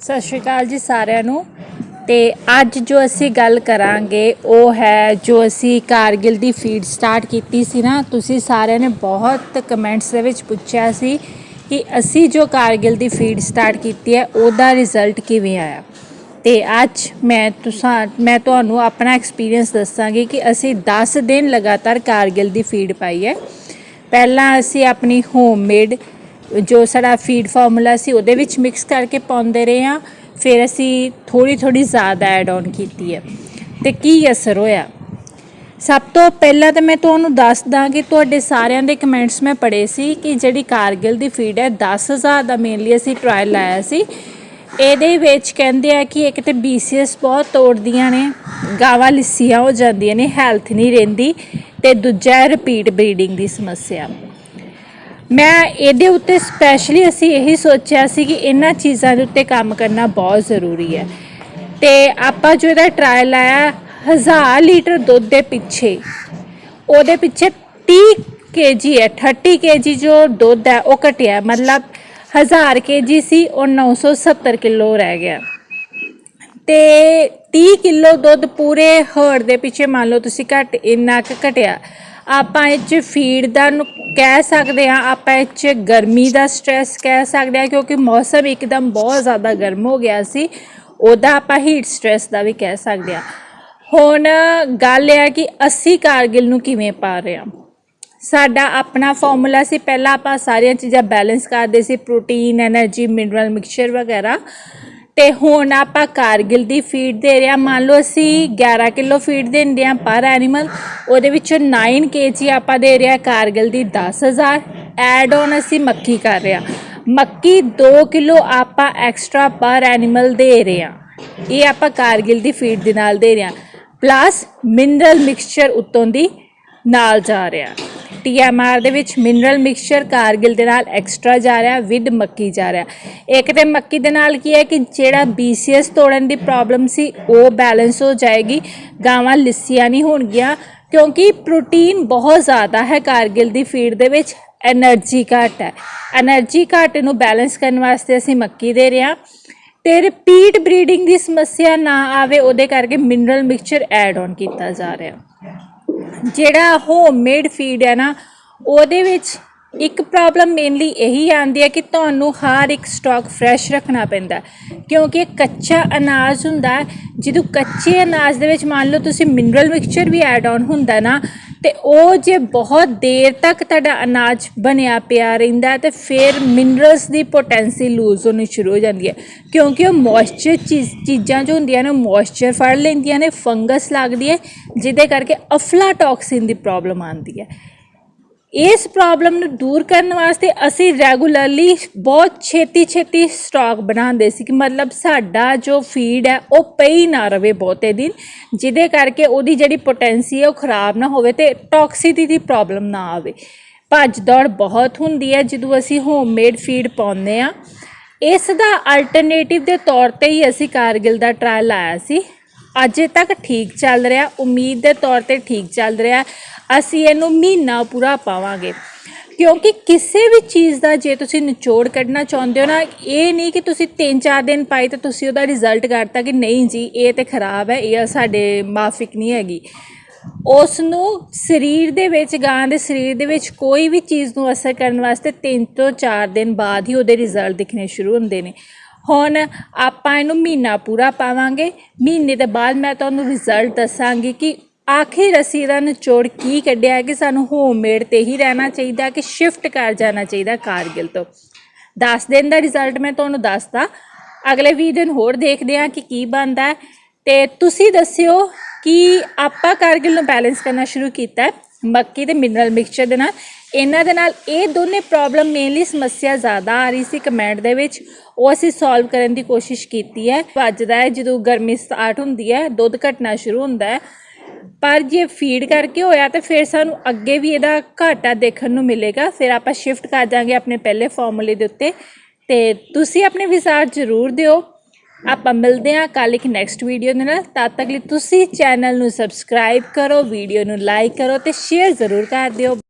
ਸਤਿ ਸ਼੍ਰੀ ਅਕਾਲ ਜੀ ਸਾਰਿਆਂ ਨੂੰ। ਤੇ ਅੱਜ ਜੋ ਅਸੀਂ ਗੱਲ ਕਰਾਂਗੇ, ਉਹ ਹੈ ਜੋ ਅਸੀਂ ਕਾਰਗਿਲ ਦੀ ਫੀਡ ਸਟਾਰਟ ਕੀਤੀ ਸੀ ਨਾ, ਤੁਸੀਂ ਸਾਰਿਆਂ ਨੇ ਬਹੁਤ ਕਮੈਂਟਸ ਦੇ ਵਿੱਚ ਪੁੱਛਿਆ ਸੀ ਕਿ ਅਸੀਂ ਜੋ ਕਾਰਗਿਲ ਦੀ ਫੀਡ ਸਟਾਰਟ ਕੀਤੀ ਹੈ, ਉਹਦਾ ਰਿਜ਼ਲਟ ਕਿਵੇਂ ਆਇਆ? ਤੇ ਅੱਜ ਮੈਂ ਤੁਸਾਂ, ਮੈਂ ਤੁਹਾਨੂੰ ਆਪਣਾ ਐਕਸਪੀਰੀਅੰਸ ਦੱਸਾਂਗੀ ਕਿ ਅਸੀਂ 10 ਦਿਨ ਲਗਾਤਾਰ ਕਾਰਗਿਲ ਦੀ ਫੀਡ ਪਾਈ ਹੈ। ਪਹਿਲਾਂ ਅਸੀਂ ਆਪਣੀ ਹੋਮਮੇਡ ਜੋ ਸਾਡਾ ਫੀਡ ਫਾਰਮੂਲਾ ਸੀ, ਉਹਦੇ ਵਿੱਚ ਮਿਕਸ ਕਰਕੇ ਪਾਉਂਦੇ ਰਹੇ ਹਾਂ। ਫਿਰ ਅਸੀਂ ਥੋੜੀ ਥੋੜੀ ਜ਼ਿਆਦਾ ਐਡ ਔਨ ਕੀਤੀ ਹੈ। ਤੇ ਕੀ ਅਸਰ ਹੋਇਆ? ਸਭ ਤੋਂ ਪਹਿਲਾਂ ਤਾਂ ਮੈਂ ਤੁਹਾਨੂੰ ਦੱਸਦਾ ਕਿ ਤੁਹਾਡੇ ਸਾਰਿਆਂ ਦੇ ਕਮੈਂਟਸ ਮੈਂ ਪੜ੍ਹੇ ਸੀ ਕਿ ਜਿਹੜੀ ਕਾਰਗਿਲ ਦੀ ਫੀਡ ਹੈ 10000 ਦਾ ਮੇਨਲੀ ਅਸੀਂ ਟ੍ਰਾਇਲ ਲਾਇਆ ਸੀ। ਇਹਦੇ ਵਿੱਚ ਕਹਿੰਦੇ ਆ ਕਿ ਇੱਕ ਤੇ BCS ਬਹੁਤ ਤੋੜਦੀਆਂ ਨੇ, ਗਾਵਾਂ ਲਿੱਸੀਆਂ ਹੋ ਜਾਂਦੀਆਂ ਨੇ ਹੈਲਥ ਨਹੀਂ ਰਹਿੰਦੀ ਤੇ ਦੂਜਾ ਰਿਪੀਟ ਬਰੀਡਿੰਗ ਦੀ ਸਮੱਸਿਆ। ਮੈਂ ਇਹਦੇ ਉੱਤੇ ਸਪੈਸ਼ਲੀ ਅਸੀਂ ਇਹੀ ਸੋਚਿਆ ਸੀ ਕਿ ਇਹਨਾਂ ਚੀਜ਼ਾਂ ਦੇ ਉੱਤੇ ਕੰਮ ਕਰਨਾ ਬਹੁਤ ਜ਼ਰੂਰੀ ਹੈ। ਤੇ ਆਪਾਂ ਜੋ ਇਹਦਾ ਟ੍ਰਾਇਲ ਆਇਆ 1000 ਲੀਟਰ ਦੁੱਧ ਦੇ ਪਿੱਛੇ, ਉਹਦੇ ਪਿੱਛੇ 30 ਕੇਜੀ ਹੈ 30 ਕੇਜੀ ਜੋ ਦੁੱਧ ਹੈ, ਉਹ ਘਟਿਆ। ਮਤਲਬ 1000 ਕੇਜੀ ਸੀ, ਉਹ 970 ਕਿਲੋ ਰਹਿ ਗਿਆ। ਤੇ 30 ਕਿਲੋ ਦੁੱਧ ਪੂਰੇ ਹਰਡ ਦੇ ਪਿੱਛੇ ਮੰਨ ਲਓ ਤੁਸੀਂ ਘਟ, ਇੰਨਾ ਕੁ ਘਟਿਆ। ਆਪਾਂ ਇਹ ਚ ਫੀਡ ਦਾ ਨੂੰ ਕਹਿ ਸਕਦੇ ਆ ਆਪਾਂ ਇਹ ਚ ਗਰਮੀ ਦਾ ਸਟ्रेस ਕਹਿ ਸਕਦੇ ਆ ਕਿਉਂਕਿ ਮੌਸਮ ਇੱਕਦਮ ਬਹੁਤ ਜ਼ਿਆਦਾ ਗਰਮ ਹੋ ਗਿਆ ਸੀ, ਉਹਦਾ ਆਪਾਂ ਹੀਟ ਸਟ्रेस ਦਾ ਵੀ ਕਹਿ ਸਕਦੇ ਆ ਹੁਣ ਗੱਲ ਇਹ ਆ ਕਿ ਅਸੀਂ ਕਾਰਗਿਲ ਨੂੰ ਕਿਵੇਂ ਪਾ ਰਹੇ ਆ ਸਾਡਾ ਆਪਣਾ ਫਾਰਮੂਲਾ ਸੀ, ਪਹਿਲਾਂ ਆਪਾਂ ਸਾਰੀਆਂ ਚੀਜ਼ਾਂ ਬੈਲੈਂਸ ਕਰਦੇ ਸੀ ਪ੍ਰੋਟੀਨ એનર્ਜੀ ਮਿਨਰਲ ਮਿਕਸਚਰ ਵਗੈਰਾ। ਤੇ ਹੁਣ ਆਪਾਂ ਕਾਰਗਿਲ ਦੀ ਫੀਡ ਦੇ ਰਿਹਾ ਮੰਨ ਲਓ ਅਸੀਂ 11 ਕਿਲੋ ਫੀਡ ਦਿੰਦੇ ਆ ਪਰ ਐਨੀਮਲ ਉਹਦੇ ਵਿੱਚੋਂ 9 ਕੇਜੀ ਆਪਾਂ ਦੇ ਰਿਹਾ ਕਾਰਗਿਲ ਦੀ 10000 ਐਡ ਔਨ ਅਸੀਂ ਮੱਕੀ ਕਰ ਰਿਹਾ ਮੱਕੀ 2 ਕਿਲੋ ਆਪਾਂ ਐਕਸਟਰਾ ਪਰ ਐਨੀਮਲ ਦੇ ਰਹੇ ਆ ਇਹ ਆਪਾਂ ਕਾਰਗਿਲ ਦੀ ਫੀਡ ਦੇ ਨਾਲ ਦੇ ਰਹੇ ਆ ਪਲੱਸ ਮਿਨਰਲ ਮਿਕਸਚਰ ਉੱਤੋਂ ਦੀ ਨਾਲ ਜਾ ਰਿਹਾ TMR ਦੇ ਵਿੱਚ ਮਿਨਰਲ ਮਿਕਸਚਰ ਕਾਰਗਿਲ ਦੇ ਨਾਲ ਐਕਸਟਰਾ ਜਾ ਰਿਹਾ ਵਿਦ ਮੱਕੀ ਜਾ ਰਿਹਾ। ਇੱਕ ਤੇ ਮੱਕੀ ਦੇ ਨਾਲ ਕੀ ਹੈ ਕਿ ਜਿਹੜਾ BCS ਤੋੜਨ ਦੀ ਪ੍ਰੋਬਲਮ ਸੀ, ਉਹ ਬੈਲੈਂਸ ਹੋ ਜਾਏਗੀ। ਗਾਵਾਂ ਲਿੱਸੀਆਂ ਨਹੀਂ ਹੋਣਗੀਆਂ, ਕਿਉਂਕਿ ਪ੍ਰੋਟੀਨ ਬਹੁਤ ਜ਼ਿਆਦਾ ਹੈ ਕਾਰਗਿਲ ਦੀ ਫੀਡ ਦੇ ਵਿੱਚ ਐਨਰਜੀ ਘਟ ਹੈ। ਐਨਰਜੀ ਘਟ ਨੂੰ ਬੈਲੈਂਸ ਕਰਨ ਵਾਸਤੇ ਅਸੀਂ ਮੱਕੀ ਦੇ ਰਹੇ ਹਾਂ। ਤੇ ਰਿਪੀਟ ਬਰੀਡਿੰਗ ਦੀ ਸਮੱਸਿਆ ਨਾ ਆਵੇ, ਉਹਦੇ ਕਰਕੇ ਮਿਨਰਲ ਮਿਕਸਚਰ ਐਡ ਆਨ ਕੀਤਾ ਜਾ ਰਿਹਾ। ਜਿਹੜਾ ਹੋਮਮੇਡ ਫੀਡ ਹੈ ਨਾ, ਉਹਦੇ ਵਿੱਚ ਇੱਕ ਪ੍ਰੋਬਲਮ ਮੇਨਲੀ ਇਹੀ ਆਉਂਦੀ ਹੈ ਕਿ ਤੁਹਾਨੂੰ ਹਰ ਇੱਕ ਸਟਾਕ ਫਰੈਸ਼ ਰੱਖਣਾ ਪੈਂਦਾ ਕਿਉਂਕਿ ਕੱਚਾ ਅਨਾਜ ਹੁੰਦਾ ਜਦੋਂ ਕੱਚੇ ਅਨਾਜ ਦੇ ਵਿੱਚ ਮੰਨ ਲਓ ਤੁਸੀਂ ਮਿਨਰਲ ਮਿਕਸਚਰ ਵੀ ਐਡ ਆਨ ਹੁੰਦਾ ਨਾ ਤੇ ਉਹ ਜੇ ਬਹੁਤ ਦੇਰ ਤੱਕ ਤੁਹਾਡਾ ਅਨਾਜ ਬਣਿਆ ਪਿਆ ਰਹਿੰਦਾ ਹੈ ਤੇ ਫਿਰ ਮਿਨਰਲਸ ਦੀ ਪੋਟੈਂਸੀ ਲੂਜ਼ ਹੋਣੀ ਸ਼ੁਰੂ ਹੋ ਜਾਂਦੀ ਹੈ। ਕਿਉਂਕਿ ਉਹ ਮੋਇਸਚਰ ਚੀਜ਼ਾਂ ਜੋ ਹੁੰਦੀਆਂ ਨੇ ਮੋਇਸਚਰ ਫੜ ਲੈਂਦੀਆਂ ਨੇ ਫੰਗਸ ਲੱਗਦੀ ਹੈ, ਜਿਹਦੇ ਕਰਕੇ ਅਫਲਾਟੌਕਸਿਨ ਦੀ ਪ੍ਰੋਬਲਮ ਆਉਂਦੀ ਹੈ। ਇਸ ਪ੍ਰੋਬਲਮ ਨੂੰ ਦੂਰ ਕਰਨ ਵਾਸਤੇ ਅਸੀਂ ਰੈਗੂਲਰਲੀ ਬਹੁਤ ਛੇਤੀ ਛੇਤੀ ਸਟਾਕ ਬਣਾਉਂਦੇ ਸੀ ਕਿ ਮਤਲਬ ਸਾਡਾ ਜੋ ਫੀਡ ਹੈ ਉਹ ਪਈ ਨਾ ਰਵੇ ਬਹੁਤੇ ਦਿਨ, ਜਿਹਦੇ ਕਰਕੇ ਉਹਦੀ ਜਿਹੜੀ ਪੋਟੈਂਸੀ ਹੈ ਉਹ ਖਰਾਬ ਨਾ ਹੋਵੇ ਤੇ ਟੌਕਸਿਟੀ ਦੀ ਪ੍ਰੋਬਲਮ ਨਾ ਆਵੇ। ਭੱਜ ਦੌੜ ਬਹੁਤ ਹੁੰਦੀ ਹੈ ਜਦੋਂ ਅਸੀਂ ਹੋਮਮੇਡ ਫੀਡ ਪਾਉਂਦੇ ਆ ਇਸ ਦਾ ਅਲਟਰਨੇਟਿਵ ਦੇ ਤੌਰ ਤੇ ਹੀ ਅਸੀਂ ਕਾਰਗਿਲ ਦਾ ਟ੍ਰਾਇਲ ਲਾਇਆ ਸੀ। ਅਜੇ ਤੱਕ ਠੀਕ ਚੱਲ ਰਿਹਾ, ਉਮੀਦ ਦੇ ਤੌਰ ਤੇ ਠੀਕ ਚੱਲ ਰਿਹਾ, ਅਸੀਂ ਇਹਨੂੰ ਮਹੀਨਾ ਪੂਰਾ ਪਾਵਾਂਗੇ। ਕਿਉਂਕਿ ਕਿਸੇ ਵੀ ਚੀਜ਼ ਦਾ ਜੇ ਤੁਸੀਂ ਨਿਚੋੜ ਕੱਢਣਾ ਚਾਹੁੰਦੇ ਹੋ ਨਾ, ਇਹ ਨਹੀਂ ਕਿ ਤੁਸੀਂ 3-4 ਦਿਨ ਪਾਈ ਤੇ ਤੁਸੀਂ ਉਹਦਾ ਰਿਜ਼ਲਟ ਕੱਢਤਾ ਕਿ ਨਹੀਂ ਜੀ, ਇਹ ਤੇ ਖਰਾਬ ਹੈ, ਇਹ ਸਾਡੇ ਮਾਫਿਕ ਨਹੀਂ ਹੈਗੀ। ਉਸ ਨੂੰ ਸਰੀਰ ਦੇ ਵਿੱਚ, ਗਾਂ ਦੇ ਸਰੀਰ ਦੇ ਵਿੱਚ ਕੋਈ ਵੀ ਚੀਜ਼ ਨੂੰ ਅਸਰ ਕਰਨ ਵਾਸਤੇ 3 ਤੋਂ 4 ਦਿਨ ਬਾਅਦ ਹੀ ਉਹਦੇ ਰਿਜ਼ਲਟ ਦਿਖਣੇ ਸ਼ੁਰੂ ਹੁੰਦੇ ਨੇ। ਹੁਣ ਆਪਾਂ ਇਹਨੂੰ ਮਹੀਨਾ ਪੂਰਾ ਪਾਵਾਂਗੇ। ਮਹੀਨੇ ਦੇ ਬਾਅਦ ਮੈਂ ਤੁਹਾਨੂੰ ਰਿਜ਼ਲਟ ਦੱਸਾਂਗੀ ਕਿ ਆਖਿਰ ਅਸੀਂ ਦਾ ਨਿਚੋੜ ਕੀ ਕੱਢਿਆ ਹੈ ਕਿ ਸਾਨੂੰ ਹੋਮਮੇਡ ਤੇ ਹੀ ਰਹਿਣਾ ਚਾਹੀਦਾ ਕਿ ਸ਼ਿਫਟ ਕਰ ਜਾਣਾ ਚਾਹੀਦਾ ਕਾਰਗਿਲ ਤੋਂ। 10 ਦਿਨ ਦਾ ਰਿਜ਼ਲਟ ਮੈਂ ਤੁਹਾਨੂੰ ਦੱਸਦਾ। ਅਗਲੇ 20 ਦਿਨ ਹੋਰ ਦੇਖਦੇ ਹਾਂ ਕਿ ਕੀ ਬਣਦਾ ਹੈ। ਤੇ ਤੁਸੀਂ ਦੱਸਿਓ ਕਿ ਆਪਾਂ ਕਾਰਗਿਲ ਨੂੰ ਬੈਲੈਂਸ ਕਰਨਾ ਸ਼ੁਰੂ ਕੀਤਾ ਮੱਕੀ ਤੇ ਮਿਨਰਲ ਮਿਕਸਚਰ ਦੇ ਨਾਲ। ਇਹਨਾਂ ਦੇ ਨਾਲ ਇਹ ਦੋਨੇ ਪ੍ਰੋਬਲਮ ਮੇਨਲੀ ਸਮੱਸਿਆ ਜ਼ਿਆਦਾ ਆ ਰਹੀ ਸੀ ਕਮੈਂਟ ਦੇ ਵਿੱਚ। ਉਹ ਅਸੀਂ ਸੋਲਵ ਕਰਨ ਦੀ ਕੋਸ਼ਿਸ਼ ਕੀਤੀ ਹੈ। ਵੱਜਦਾ ਹੈ ਜਦੋਂ ਗਰਮੀ ਸਟਾਰਟ ਹੁੰਦੀ ਹੈ, ਦੁੱਧ ਘਟਣਾ ਸ਼ੁਰੂ ਹੁੰਦਾ ਹੈ। ਪਰ ਜੇ ਫੀਡ ਕਰਕੇ ਹੋਇਆ ਤਾਂ ਫਿਰ ਸਾਨੂੰ ਅੱਗੇ ਵੀ ਇਹਦਾ ਘਾਟਾ ਦੇਖਣ ਨੂੰ ਮਿਲੇਗਾ। ਫਿਰ ਆਪਾਂ ਸ਼ਿਫਟ ਕਰ ਜਾਾਂਗੇ ਆਪਣੇ ਪਹਿਲੇ ਫਾਰਮੂਲੇ ਦੇ ਉੱਤੇ। ਤੇ ਤੁਸੀਂ ਆਪਣੇ ਵਿਚਾਰ ਜ਼ਰੂਰ ਦਿਓ। ਆਪਾਂ ਮਿਲਦੇ ਹਾਂ ਕੱਲ ਇੱਕ ਨੈਕਸਟ ਵੀਡੀਓ ਦੇ ਨਾਲ। ਤਦ ਤੱਕ ਲਈ ਤੁਸੀਂ ਚੈਨਲ ਨੂੰ ਸਬਸਕ੍ਰਾਈਬ ਕਰੋ ਵੀਡੀਓ ਨੂੰ ਲਾਈਕ ਕਰੋ ਤੇ ਸ਼ੇਅਰ ਜ਼ਰੂਰ ਕਰ ਦਿਓ।